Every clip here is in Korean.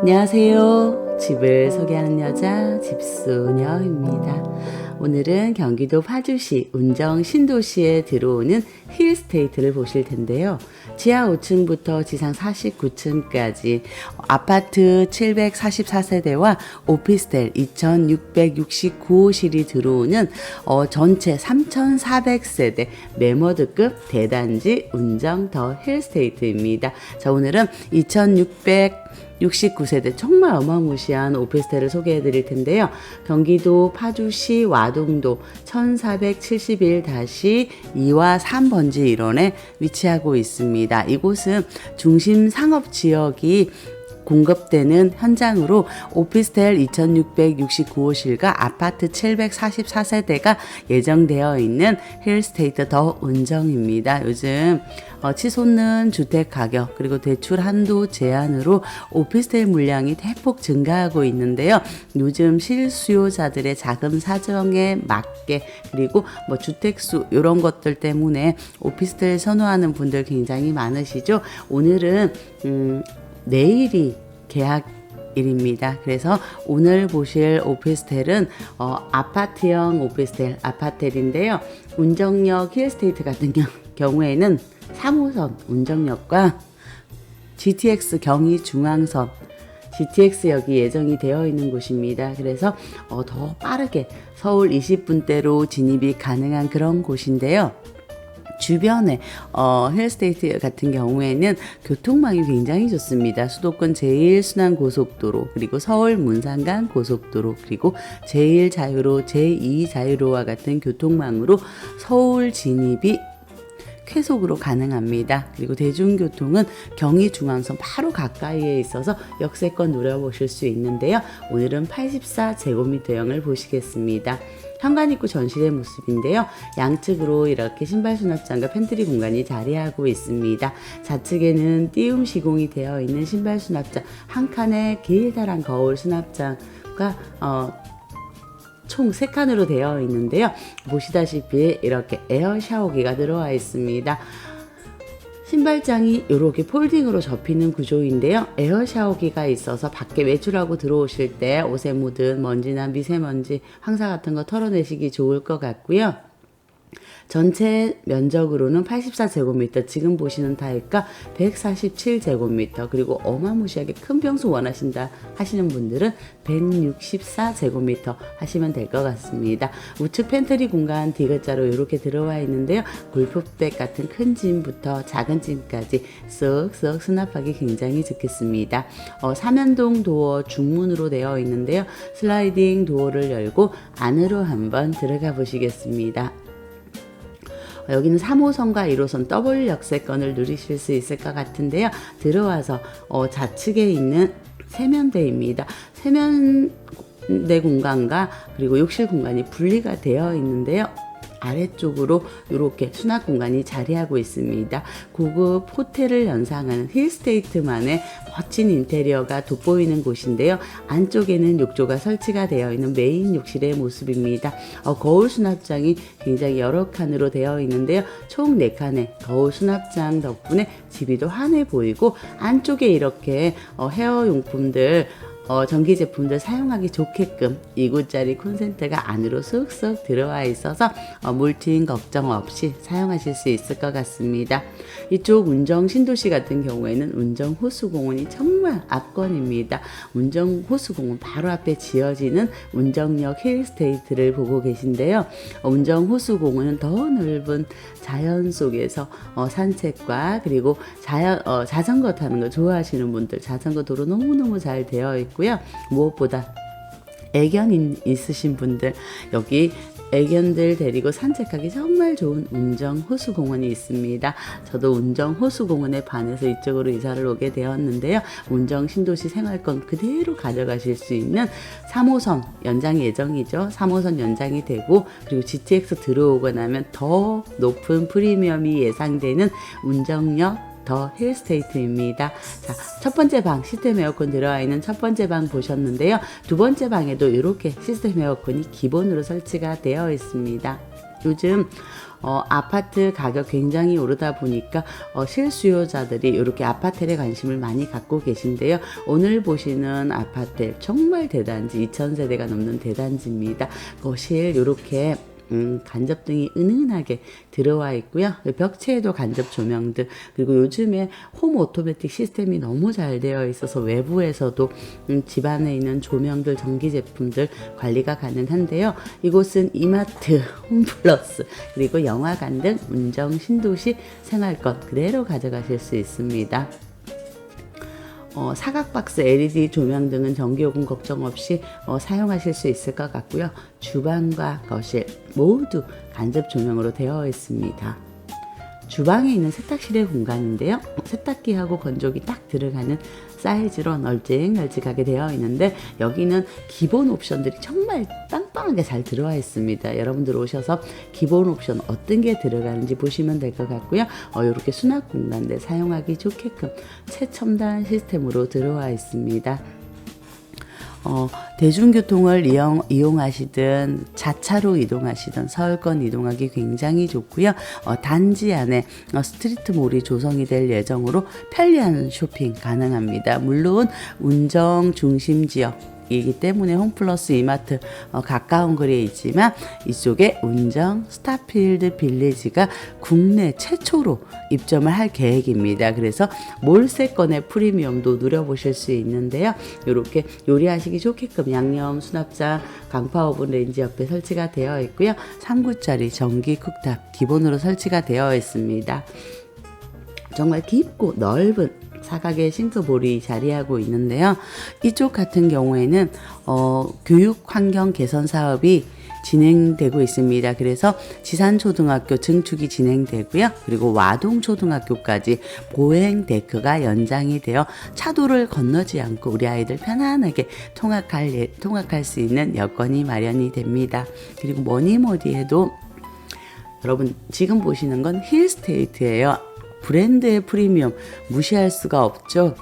안녕하세요. 집을 소개하는 여자 집수녀입니다. 오늘은 경기도 파주시 운정 신도시에 들어오는 힐스테이트를 보실 텐데요. 지하 5층부터 지상 49층까지 아파트 744세대와 오피스텔 2669호실이 들어오는 어, 전체 3400세대 매머드급 대단지 운정 더 힐스테이트입니다. 자, 오늘은 2600 69세대 정말 어마무시한 오피스텔을 소개해 드릴 텐데요. 경기도 파주시 와동도 1471-2와 3번지 1원에 위치하고 있습니다. 이곳은 중심 상업 지역이 공급되는 현장으로 오피스텔 2669호실과 아파트 744세대가 예정되어 있는 힐스테이트 더 운정입니다. 요즘 어, 치솟는 주택 가격 그리고 대출 한도 제한으로 오피스텔 물량이 대폭 증가하고 있는데요. 요즘 실수요자들의 자금 사정에 맞게 그리고 뭐 주택수 이런 것들 때문에 오피스텔 선호하는 분들 굉장히 많으시죠. 오늘은 음, 내일이 계약 일입니다. 그래서 오늘 보실 오피스텔은 어, 아파트형 오피스텔 아파텔인데요. 운정역 힐스테이트 같은 경, 경우에는 3호선 운정역과 GTX 경의 중앙선 GTX역이 예정이 되어 있는 곳입니다. 그래서 어, 더 빠르게 서울 20분대로 진입이 가능한 그런 곳인데요. 주변에 어, 헬스테이트 같은 경우에는 교통망이 굉장히 좋습니다. 수도권 제1순환 고속도로 그리고 서울 문산간 고속도로 그리고 제1자유로 제2 자유로와 같은 교통망으로 서울 진입이 쾌속으로 가능합니다. 그리고 대중교통은 경의중앙선 바로 가까이에 있어서 역세권 누려보실 수 있는데요. 오늘은 84제곱미터형을 보시겠습니다. 현관 입구 전실의 모습인데요. 양측으로 이렇게 신발 수납장과 팬트리 공간이 자리하고 있습니다. 좌측에는 띄움 시공이 되어 있는 신발 수납장, 한 칸에 길다란 거울 수납장과 어, 총 3칸으로 되어 있는데요. 보시다시피 이렇게 에어 샤워기가 들어와 있습니다. 신발장이 이렇게 폴딩으로 접히는 구조인데요. 에어 샤워기가 있어서 밖에 외출하고 들어오실 때 옷에 묻은 먼지나 미세먼지, 황사 같은 거 털어내시기 좋을 것 같고요. 전체 면적으로는 84제곱미터, 지금 보시는 타입과 147제곱미터, 그리고 어마무시하게 큰 평수 원하신다 하시는 분들은 164제곱미터 하시면 될 것 같습니다. 우측 팬트리 공간 디귿자로 이렇게 들어와 있는데요. 골프백 같은 큰 짐부터 작은 짐까지 쓱쓱 수납하기 굉장히 좋겠습니다. 어, 삼연동 도어 중문으로 되어 있는데요. 슬라이딩 도어를 열고 안으로 한번 들어가 보시겠습니다. 여기는 3호선과 1호선 더블 역세권을 누리실 수 있을 것 같은데요. 들어와서 어, 좌측에 있는 세면대입니다. 세면대 공간과 그리고 욕실 공간이 분리가 되어 있는데요. 아래쪽으로 이렇게 수납 공간이 자리하고 있습니다. 고급 호텔을 연상하는 힐스테이트만의 멋진 인테리어가 돋보이는 곳인데요. 안쪽에는 욕조가 설치가 되어 있는 메인 욕실의 모습입니다. 어, 거울 수납장이 굉장히 여러 칸으로 되어 있는데요. 총 4칸의 거울 수납장 덕분에 집이 더 환해 보이고 안쪽에 이렇게 어, 헤어 용품들 어, 전기 제품들 사용하기 좋게끔 2구짜리 콘센트가 안으로 쑥쑥 들어와 있어서 어, 물팅 걱정 없이 사용하실 수 있을 것 같습니다. 이쪽 운정 신도시 같은 경우에는 운정 호수공원이 정말 압권입니다. 운정 호수공원 바로 앞에 지어지는 운정역 힐스테이트를 보고 계신데요. 어, 운정 호수공원은 더 넓은 자연 속에서 어, 산책과 그리고 자연, 어, 자전거 타는 거 좋아하시는 분들 자전거 도로 너무너무 잘 되어 있고 있고요. 무엇보다 애견 있으신 분들 여기 애견들 데리고 산책하기 정말 좋은 운정 호수공원이 있습니다. 저도 운정 호수공원에 반해서 이쪽으로 이사를 오게 되었는데요. 운정 신도시 생활권 그대로 가져가실 수 있는 3호선 연장 예정이죠. 3호선 연장이 되고 그리고 GTX 들어오고 나면 더 높은 프리미엄이 예상되는 운정역 더 힐스테이트입니다. 자, 첫 번째 방 시스템 에어컨 들어와 있는 첫 번째 방 보셨는데요. 두 번째 방에도 이렇게 시스템 에어컨이 기본으로 설치가 되어 있습니다. 요즘 어, 아파트 가격 굉장히 오르다 보니까 어, 실수요자들이 이렇게 아파트에 관심을 많이 갖고 계신데요. 오늘 보시는 아파트 정말 대단지 2,000세대가 넘는 대단지입니다. 거실 이렇게 음, 간접등이 은은하게 들어와 있고요. 벽체에도 간접 조명들 그리고 요즘에 홈 오토매틱 시스템이 너무 잘 되어 있어서 외부에서도 음, 집안에 있는 조명들 전기 제품들 관리가 가능한데요. 이곳은 이마트, 홈플러스 그리고 영화관 등 운정 신도시 생활권 그대로 가져가실 수 있습니다. 어, 사각박스 LED 조명 등은 전기요금 걱정 없이 어, 사용하실 수 있을 것 같고요. 주방과 거실 모두 간접 조명으로 되어 있습니다. 주방에 있는 세탁실의 공간인데요. 세탁기하고 건조기 딱 들어가는 사이즈로 널찍널찍하게 되어 있는데 여기는 기본 옵션들이 정말 빵빵하게 잘 들어와 있습니다. 여러분들 오셔서 기본 옵션 어떤 게 들어가는지 보시면 될 것 같고요. 어, 이렇게 수납 공간들 사용하기 좋게끔 최첨단 시스템으로 들어와 있습니다. 어, 대중교통을 이용, 이용하시든 자차로 이동하시든 서울권 이동하기 굉장히 좋고요. 어, 단지 안에 어, 스트리트몰이 조성이 될 예정으로 편리한 쇼핑 가능합니다. 물론 운정 중심 지역 이기 때문에 홈플러스 이마트 어, 가까운 거리에 있지만 이쪽에 운정 스타필드 빌리지가 국내 최초로 입점을 할 계획입니다. 그래서 몰세권의 프리미엄도 누려보실 수 있는데요. 이렇게 요리하시기 좋게끔 양념 수납장 강파 오븐 레인지 옆에 설치가 되어 있고요. 3구짜리 전기 쿡탑 기본으로 설치가 되어 있습니다. 정말 깊고 넓은 사각의 싱크볼이 자리하고 있는데요. 이쪽 같은 경우에는 어, 교육 환경 개선 사업이 진행되고 있습니다. 그래서 지산초등학교 증축이 진행되고요. 그리고 와동초등학교까지 보행 데크가 연장이 되어 차도를 건너지 않고 우리 아이들 편안하게 통학할, 예- 통학할 수 있는 여건이 마련이 됩니다. 그리고 뭐니 뭐니 해도 여러분 지금 보시는 건 힐스테이트예요. 브랜드의 프리미엄 무시할 수가 없죠.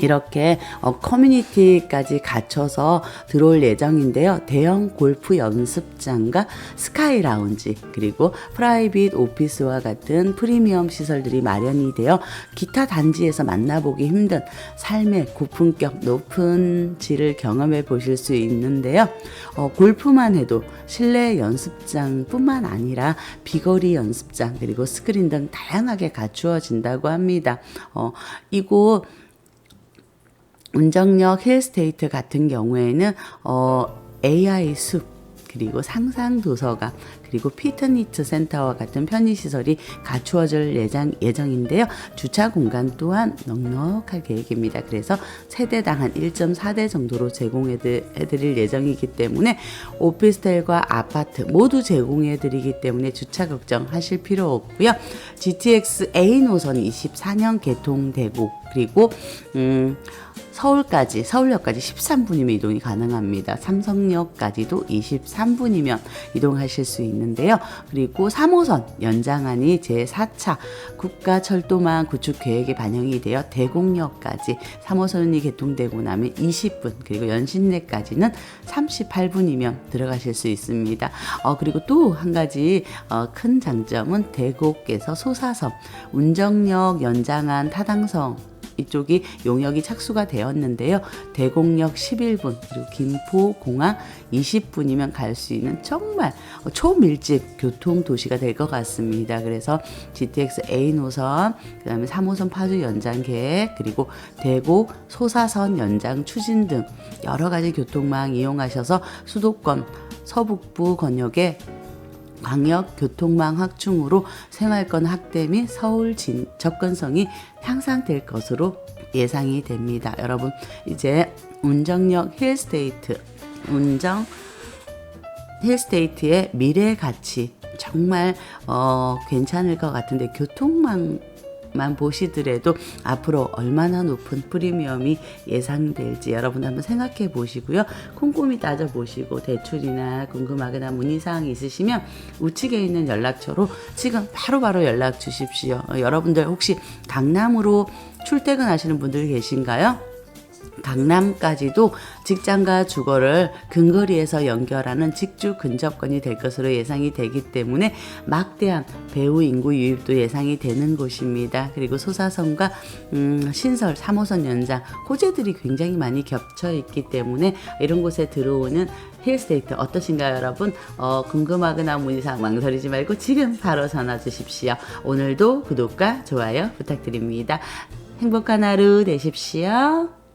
이렇게 어, 커뮤니티까지 갖춰서 들어올 예정인데요. 대형 골프 연습장과 스카이 라운지 그리고 프라이빗 오피스와 같은 프리미엄 시설들이 마련이 되어 기타 단지에서 만나보기 힘든 삶의 고품격 높은 질을 경험해 보실 수 있는데요. 어, 골프만 해도 실내 연습장뿐만 아니라 비거리 연습장 그리고 스크린 등 다양하게 갖추어진다고 합니다. 어, 이곳 운정역 힐스테이트 같은 경우에는 어, AI 숲 그리고 상상 도서관 그리고 피트니스 센터와 같은 편의 시설이 갖추어질 예정, 예정인데요. 주차 공간 또한 넉넉할 계획입니다. 그래서 세대당 한 1.4대 정도로 제공해 드릴 예정이기 때문에 오피스텔과 아파트 모두 제공해 드리기 때문에 주차 걱정하실 필요 없고요. GTX A 노선이 24년 개통되고 그리고 음 서울까지 서울역까지 13분이면 이동이 가능합니다. 삼성역까지도 23분이면 이동하실 수 있는데요. 그리고 3호선 연장안이 제4차 국가철도망 구축 계획에 반영이 되어 대곡역까지 3호선이 개통되고 나면 20분 그리고 연신내까지는 38분이면 들어가실 수 있습니다. 어, 그리고 또 한 가지 어, 큰 장점은 대곡에서 소사섬 운정역 연장안 타당성 이쪽이 용역이 착수가 되었는데요. 대곡역 11분 그리고 김포 공항 20분이면 갈 수 있는 정말 초밀집 교통 도시가 될 것 같습니다. 그래서 GTX A 노선, 그다음에 3호선 파주 연장 계획, 그리고 대곡 소사선 연장 추진 등 여러 가지 교통망 이용하셔서 수도권 서북부 권역에 광역 교통망 확충으로 생활권 확대 및 서울 진, 접근성이 향상될 것으로 예상이 됩니다. 여러분 이제 운정역 힐스테이트 운정 힐스테이트의 미래 가치 정말 어, 괜찮을 것 같은데 교통망 만 보시더라도 앞으로 얼마나 높은 프리미엄이 예상될지 여러분 한번 생각해 보시고요. 꼼꼼히 따져 보시고 대출이나 궁금하거나 문의사항 있으시면 우측에 있는 연락처로 지금 바로바로 연락 주십시오. 어, 여러분들 혹시 강남으로 출퇴근하시는 분들 계신가요? 강남까지도 직장과 주거를 근거리에서 연결하는 직주 근접권이 될 것으로 예상이 되기 때문에 막대한 배우 인구 유입도 예상이 되는 곳입니다. 그리고 소사선과 음, 신설 3호선 연장 호재들이 굉장히 많이 겹쳐 있기 때문에 이런 곳에 들어오는 힐스테이트 어떠신가요, 여러분? 어, 궁금하거나 문의사항 망설이지 말고 지금 바로 전화 주십시오. 오늘도 구독과 좋아요 부탁드립니다. 행복한 하루 되십시오.